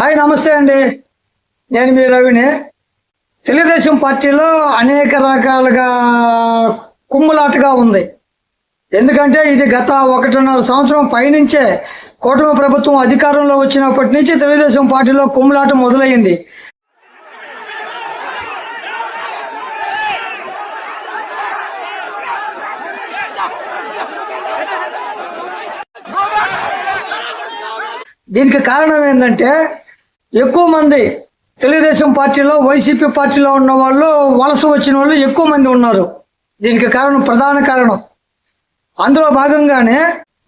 Hi నమస్తే అండి. నేను మీ రవిని. తెలుగుదేశం పార్టీలో అనేక రకాలుగా కుమ్ములాటగా ఉంది. ఎందుకంటే ఇది గత ఒకటిన్నర సంవత్సరం పైనుంచే కూటమి ప్రభుత్వం అధికారంలో వచ్చినప్పటి నుంచి తెలుగుదేశం పార్టీలో కుమ్ములాట మొదలైంది దీనికి కారణం ఏంటంటే ఎక్కువ మంది తెలుగుదేశం పార్టీలో వైసీపీ పార్టీలో ఉన్న వాళ్ళు వలస వచ్చిన వాళ్ళు ఎక్కువ మంది ఉన్నారు. దీనికి కారణం ప్రధాన కారణం. అందులో భాగంగానే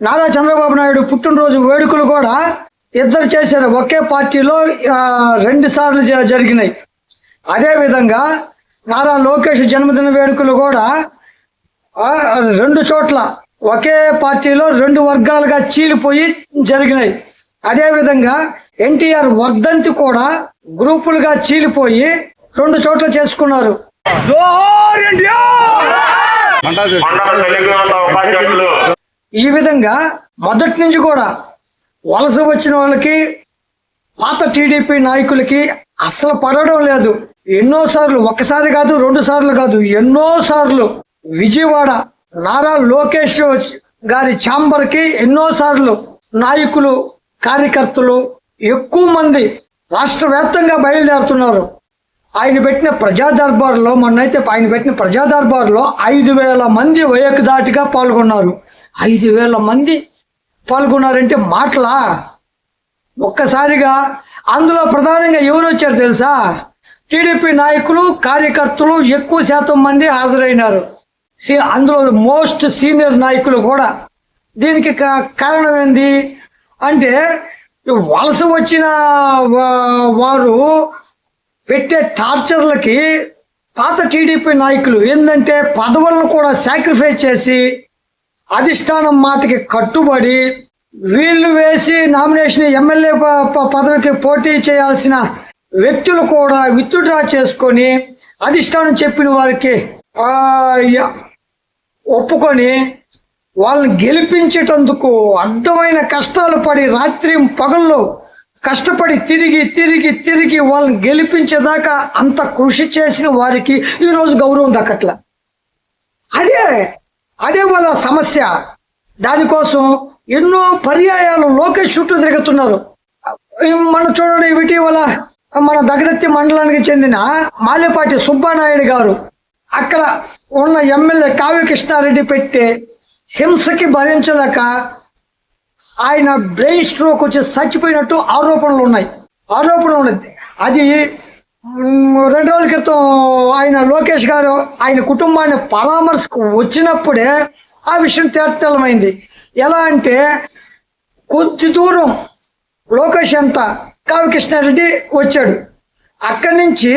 నారా చంద్రబాబు నాయుడు పుట్టినరోజు వేడుకలు కూడా ఇద్దరు చేశారు. ఒకే పార్టీలో రెండు సార్లు జరిగినాయి. అదేవిధంగా నారా లోకేష్ జన్మదిన వేడుకలు కూడా రెండు చోట్ల ఒకే పార్టీలో రెండు వర్గాలుగా చీలిపోయి జరిగినాయి. అదేవిధంగా ఎన్టీఆర్ వర్ధంతి కూడా గ్రూపులుగా చీలిపోయి రెండు చోట్ల చేసుకున్నారు. ఈ విధంగా మొదటి నుంచి కూడా వలస వచ్చిన వాళ్ళకి పాత టీడీపీ నాయకులకి అసలు పడడం లేదు. ఎన్నో సార్లు ఒకసారి కాదు రెండు సార్లు కాదు ఎన్నో సార్లు విజయవాడ నారా లోకేష్ గారి ఛాంబర్కి ఎన్నో సార్లు నాయకులు కార్యకర్తలు ఎక్కువ మంది రాష్ట్ర వ్యాప్తంగా బయలుదేరుతున్నారు. ఆయన పెట్టిన ప్రజా దర్బార్లో మొన్నైతే ఆయన పెట్టిన ప్రజా దర్బార్లో ఐదు వేల మంది దాటిగా పాల్గొన్నారు. ఐదు వేల మంది పాల్గొన్నారంటే మాటలా? ఒక్కసారిగా అందులో ప్రధానంగా ఎవరు వచ్చారు తెలుసా? టీడీపీ నాయకులు కార్యకర్తలు ఎక్కువ శాతం మంది హాజరైనారు. సీ- అందులో మోస్ట్ సీనియర్ నాయకులు కూడా. దీనికి కా- కారణం ఏంది అంటే వలస వచ్చిన వారు పెట్టే టార్చర్లకి పాత టీడీపీ నాయకులు ఏంటంటే పదవులను కూడా సాక్రిఫైస్ చేసి అధిష్టానం మాటకి కట్టుబడి వీళ్ళు వేసి నామినేషన్ ఎమ్మెల్యే పదవికి పోటీ చేయాల్సిన వ్యక్తులు కూడా విత్డ్రా చేసుకొని అధిష్టానం చెప్పిన వారికి ఒప్పుకొని వాళ్ళని గెలిపించేటందుకు అడ్డమైన కష్టాలు పడి రాత్రి పగళ్ళు కష్టపడి తిరిగి తిరిగి తిరిగి వాళ్ళని గెలిపించేదాకా అంత కృషి చేసిన వారికి ఈరోజు గౌరవం దక్కట్ల. అదే అదే వాళ్ళ సమస్య. దానికోసం ఎన్నో పర్యాయాలు లోకేష్ చుట్టూ తిరుగుతున్నారు. మన చూడండి ఇటీవల మన దగదత్తి మండలానికి చెందిన మాలేపాటి సుబ్బానాయుడు గారు అక్కడ ఉన్న ఎమ్మెల్యే కావ్య కృష్ణారెడ్డి పెట్టే హింసకి భరించలేక ఆయన బ్రెయిన్ స్ట్రోక్ వచ్చి చచ్చిపోయినట్టు ఆరోపణలు ఉన్నాయి. ఆరోపణలు ఉన్నాయి. అది రెండు రోజుల క్రితం ఆయన లోకేష్ గారు ఆయన కుటుంబాన్ని పరామర్శకు వచ్చినప్పుడే ఆ విషయం తేటతెల్లమైంది ఎలా అంటే కొద్ది దూరం లోకేష్ అంట కావికృష్ణారెడ్డి వచ్చాడు. అక్కడి నుంచి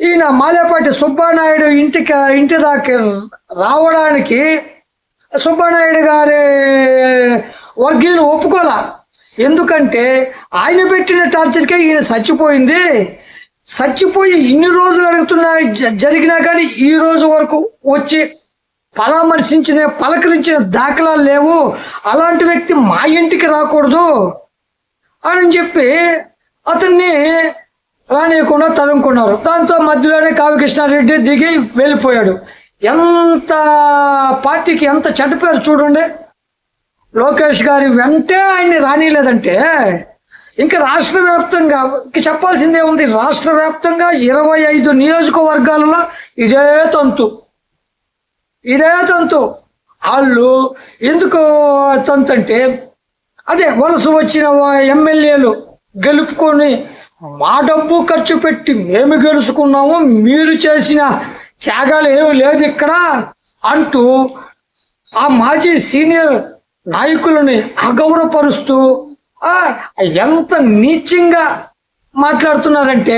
ఈయన మాలేపాటి సుబ్బానాయుడు ఇంటికి ఇంటి దాకా రావడానికి సుబ్బనాయుడు గారి వర్గీయులు ఒప్పుకోలా. ఎందుకంటే ఆయన పెట్టిన టార్చర్కే ఈయన చచ్చిపోయింది. చచ్చిపోయి ఇన్ని రోజులు అడుగుతున్నా జ- జరిగినా కానీ ఈ రోజు వరకు వచ్చి పరామర్శించిన పలకరించిన దాఖలాలు లేవు. అలాంటి వ్యక్తి మా ఇంటికి రాకూడదు అని చెప్పి అతన్ని రానియకుండా తరుముకున్నారు. దాంతో మధ్యలోనే కావ్యకృష్ణారెడ్డి దిగి వెళ్ళిపోయాడు. ఎంత పార్టీకి ఎంత చెడ్డ పేరు చూడండి. లోకేష్ గారి వెంటే ఆయన్ని రానిలేదంటే ఇంకా రాష్ట్ర వ్యాప్తంగా ఇంక చెప్పాల్సిందే ఉంది రాష్ట్ర వ్యాప్తంగా ఇరవై ఐదు నియోజకవర్గాలలో ఇదే తంతు. ఇదే తంతు. వాళ్ళు ఎందుకు తంతు అంటే అదే వలస వచ్చిన ఎమ్మెల్యేలు గెలుపుకొని మా డబ్బు ఖర్చు పెట్టి మేము గెలుచుకున్నాము మీరు చేసిన త్యాగాలు ఏమి లేదు ఇక్కడ అంటూ ఆ మాజీ సీనియర్ నాయకులని అగౌరవపరుస్తూ ఎంత నీచంగా మాట్లాడుతున్నారంటే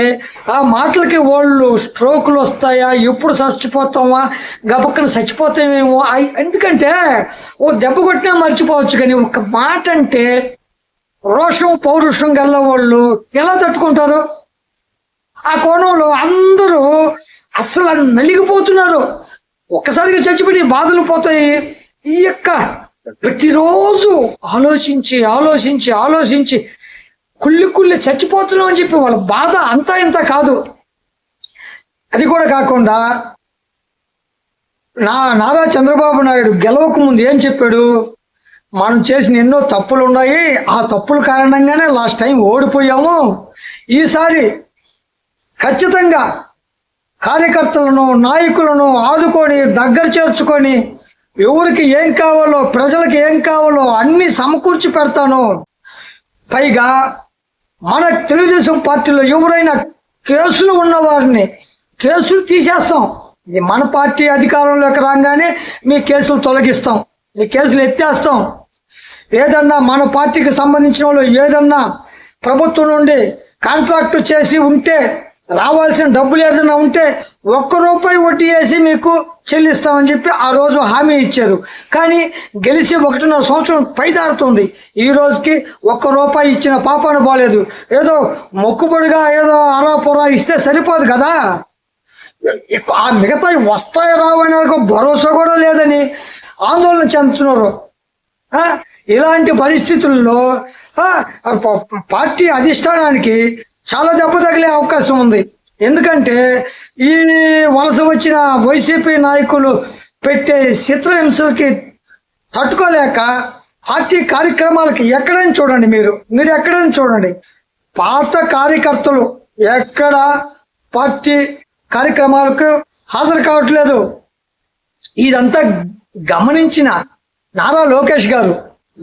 ఆ మాటలకి వాళ్ళు స్ట్రోకులు వస్తాయా ఎప్పుడు చచ్చిపోతామా గబక్కన చచ్చిపోతామేమో ఎందుకంటే ఓ దెబ్బ కొట్టినా మర్చిపోవచ్చు కానీ ఒక మాట అంటే రోషం పౌరుషం గల్ల వాళ్ళు ఎలా తట్టుకుంటారు? ఆ కోణంలో అందరూ అస్సలు నలిగిపోతున్నారు. ఒక్కసారిగా చచ్చిపోయి బాధలు పోతాయి. ఈ యొక్క ప్రతిరోజు ఆలోచించి ఆలోచించి ఆలోచించి కుళ్ళి కుళ్ళి చచ్చిపోతున్నాం అని చెప్పి వాళ్ళ బాధ అంతా ఇంత కాదు. అది కూడా కాకుండా నా నారా చంద్రబాబు నాయుడు గెలవక ముందు ఏం చెప్పాడు? మనం చేసిన ఎన్నో తప్పులు ఉన్నాయి ఆ తప్పుల కారణంగానే లాస్ట్ టైం ఓడిపోయాము. ఈసారి ఖచ్చితంగా కార్యకర్తలను నాయకులను ఆదుకొని దగ్గర చేర్చుకొని ఎవరికి ఏం కావాలో ప్రజలకు ఏం కావాలో అన్ని సమకూర్చి పెడతాను. పైగా మన తెలుగుదేశం పార్టీలో ఎవరైనా కేసులు ఉన్నవారిని కేసులు తీసేస్తాం. ఇది మన పార్టీ అధికారంలోకి రాగానే మీ కేసులు తొలగిస్తాం. మీ కేసులు ఎత్తేస్తాం. ఏదన్నా మన పార్టీకి సంబంధించిన వాళ్ళు ఏదన్నా ప్రభుత్వం నుండి కాంట్రాక్టు చేసి ఉంటే రావాల్సిన డబ్బులు ఏదైనా ఉంటే ఒక్క రూపాయి వడ్డీ వేసి మీకు చెల్లిస్తామని చెప్పి ఆ రోజు హామీ ఇచ్చారు. కానీ గెలిచి ఒకటిన్నర సంవత్సరం పైదాడుతుంది ఈ రోజుకి ఒక్క రూపాయి ఇచ్చిన పాపాన బాలేదు. ఏదో మొక్కుబడిగా ఏదో అరాపురా ఇస్తే సరిపోదు కదా. ఆ మిగతా వస్తాయి రావనేది భరోసా కూడా లేదని ఆందోళన చెందుతున్నారు. ఇలాంటి పరిస్థితుల్లో ప- పార్టీ అధిష్టానానికి చాలా దెబ్బ తగిలే అవకాశం ఉంది. ఎందుకంటే ఈ వలస వచ్చిన వైసీపీ నాయకులు పెట్టే చిత్రహింసలకి తట్టుకోలేక పార్టీ కార్యక్రమాలకి ఎక్కడని చూడండి మీరు. మీరు ఎక్కడని చూడండి. పాత కార్యకర్తలు ఎక్కడ పార్టీ కార్యక్రమాలకు హాజరు కావట్లేదు. ఇదంతా గమనించిన నారా లోకేష్ గారు.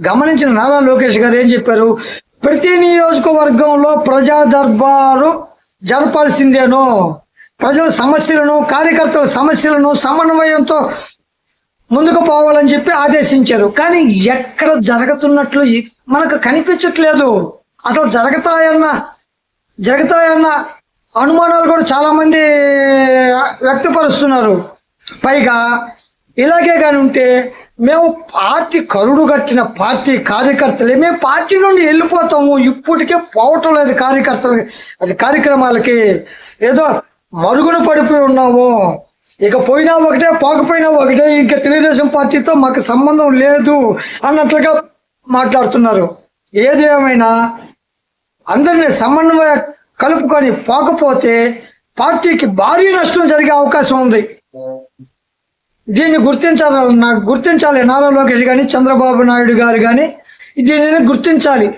గమనించిన నారా లోకేష్ గారు ఏం చెప్పారు? ప్రతి నియోజకవర్గంలో ప్రజా దర్బారు జరపాల్సిందేనో? ప్రజల సమస్యలను కార్యకర్తల సమస్యలను సమన్వయంతో ముందుకు పోవాలని చెప్పి ఆదేశించారు. కానీ ఎక్కడ జరుగుతున్నట్లు మనకు కనిపించట్లేదు. అసలు జరుగుతాయన్న జరుగుతాయన్న అనుమానాలు కూడా చాలామంది వ్యక్తపరుస్తున్నారు. పైగా ఇలాగే కానీ ఉంటే మేము పార్టీ కరుడు కట్టిన పార్టీ కార్యకర్తలే. మేము పార్టీ నుండి వెళ్ళిపోతాము. ఇప్పటికే పోవటం లేదు కార్యకర్తలకి అది కార్యక్రమాలకి. ఏదో మరుగున పడిపోయి ఉన్నాము. ఇక పోయినా ఒకటే పోకపోయినా ఒకటే. ఇంకా తెలుగుదేశం పార్టీతో మాకు సంబంధం లేదు అన్నట్లుగా మాట్లాడుతున్నారు. ఏది ఏమైనా అందరినీ సమన్వయ కలుపుకొని పోకపోతే పార్టీకి భారీ నష్టం జరిగే అవకాశం ఉంది. దీన్ని గుర్తించాలి. నాకు గుర్తించాలి. నారా లోకేష్ కానీ చంద్రబాబు నాయుడు గారు కానీ దీనిని గుర్తించాలి.